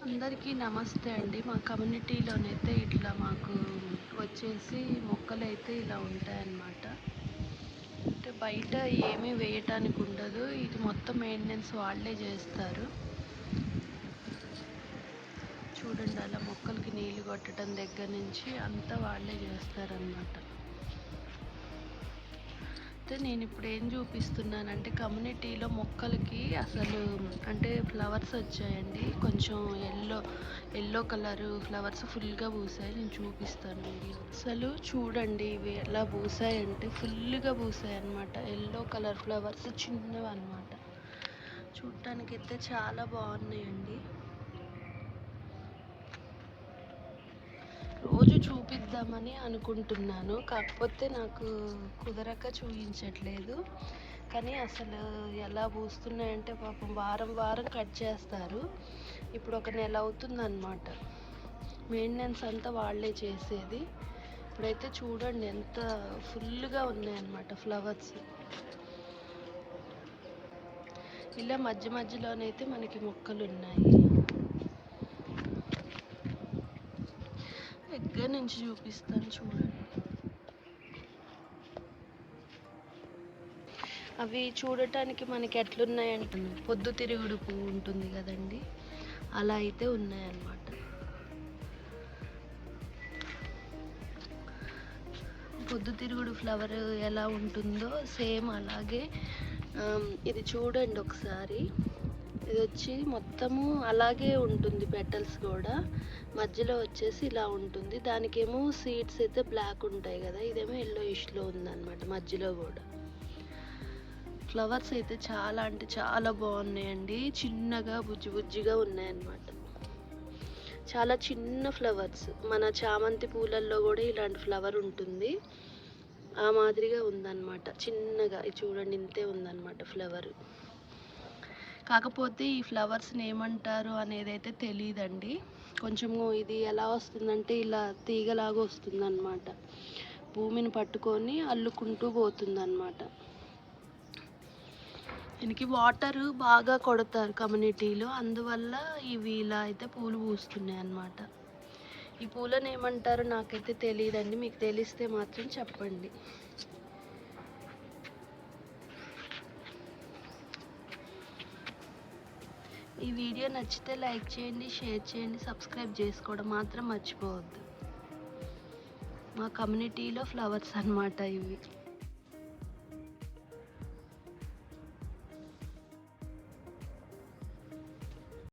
అందరికీ నమస్తే అండి. మా కమ్యూనిటీలోనైతే ఇట్లా మాకు వచ్చేసి మొక్కలు అయితే ఇలా ఉంటాయన్నమాట. అంటే బయట ఏమీ వేయటానికి ఉండదు. ఇది మొత్తం మెయింటెనెన్స్ వాళ్ళే చేస్తారు. చూడండి అలా మొక్కలకి నీళ్ళు కొట్టడం దగ్గర నుంచి అంతా వాళ్ళే చేస్తారనమాట అయితే నేను ఇప్పుడు ఏం చూపిస్తున్నానంటే కమ్యూనిటీలో మొక్కలకి అసలు అంటే ఫ్లవర్స్ వచ్చాయండి. కొంచెం ఎల్లో ఎల్లో కలర్ ఫ్లవర్స్ ఫుల్గా పూసాయి. నేను చూపిస్తాను వీడియో. అసలు చూడండి ఇవి ఎలా పూసాయంటే ఫుల్గా పూసాయి అనమాట ఎల్లో కలర్ ఫ్లవర్స్ చిన్నవి అనమాట చూడటానికి అయితే చాలా బాగున్నాయండి. చూపిద్దామని అనుకుంటున్నాను. కాకపోతే నాకు కుదరక చూపించట్లేదు కానీ అసలు ఎలా పూస్తున్నాయంటే పాపం వారం వారం కట్ చేస్తారు. ఇప్పుడు ఒక నెల అవుతుందన్నమాట. మెయింటెనెన్స్ అంతా వాళ్ళే చేసేది. ఇప్పుడైతే చూడండి ఎంత ఫుల్గా ఉన్నాయన్నమాట ఫ్లవర్స్. ఇలా మధ్య మధ్యలోనైతే మనకి మొక్కలు ఉన్నాయి దగ్గర నుంచి చూపిస్తాను చూడండి అవి చూడటానికి మనకి ఎట్లున్నాయంటే పొద్దు తిరుగుడు పువ్వు ఉంటుంది కదండి. అలా అయితే ఉన్నాయన్నమాట. పొద్దు తిరుగుడు ఫ్లవర్ ఎలా ఉంటుందో సేమ్ అలాగే ఇది చూడండి ఒకసారి. ఇది వచ్చి మొత్తము అలాగే ఉంటుంది పెటల్స్ కూడా. మధ్యలో వచ్చేసి ఇలా ఉంటుంది. దానికేమో సీడ్స్ అయితే బ్లాక్ ఉంటాయి కదా ఇదేమో ఎల్లో ఇష్లో ఉందన్నమాట మధ్యలో కూడా. ఫ్లవర్స్ అయితే చాలా అంటే చాలా బాగున్నాయండి. చిన్నగా బుజ్జి బుజ్జిగా ఉన్నాయన్నమాట. చాలా చిన్న ఫ్లవర్స్ మన చామంతి పూలల్లో కూడా ఇలాంటి ఫ్లవర్ ఉంటుంది. ఆ మాదిరిగా ఉందన్నమాట. చిన్నగా చూడండి ఇంతే ఉందన్నమాట ఫ్లవర్ కాకపోతే ఈ ఫ్లవర్స్ని ఏమంటారు అనేది అయితే తెలియదండి కొంచెము ఇది ఎలా వస్తుందంటే ఇలా తీగలాగా వస్తుందన్నమాట. భూమిని పట్టుకొని అల్లుకుంటూ పోతుందన్నమాట. దీనికి వాటర్ బాగా కొడతారు కమ్యూనిటీలో. అందువల్ల ఇవి ఇలా అయితే పూలు పూస్తున్నాయి అన్నమాట ఈ పూలను ఏమంటారో నాకైతే తెలియదండి మీకు తెలిస్తే మాత్రం చెప్పండి. ఈ వీడియో నచ్చితే లైక్ చేయండి షేర్ చేయండి సబ్స్క్రైబ్ చేసుకోవడం మాత్రం మర్చిపోవద్దు. మా కమ్యూనిటీలో ఫ్లవర్స్ అన్నమాట ఇవి.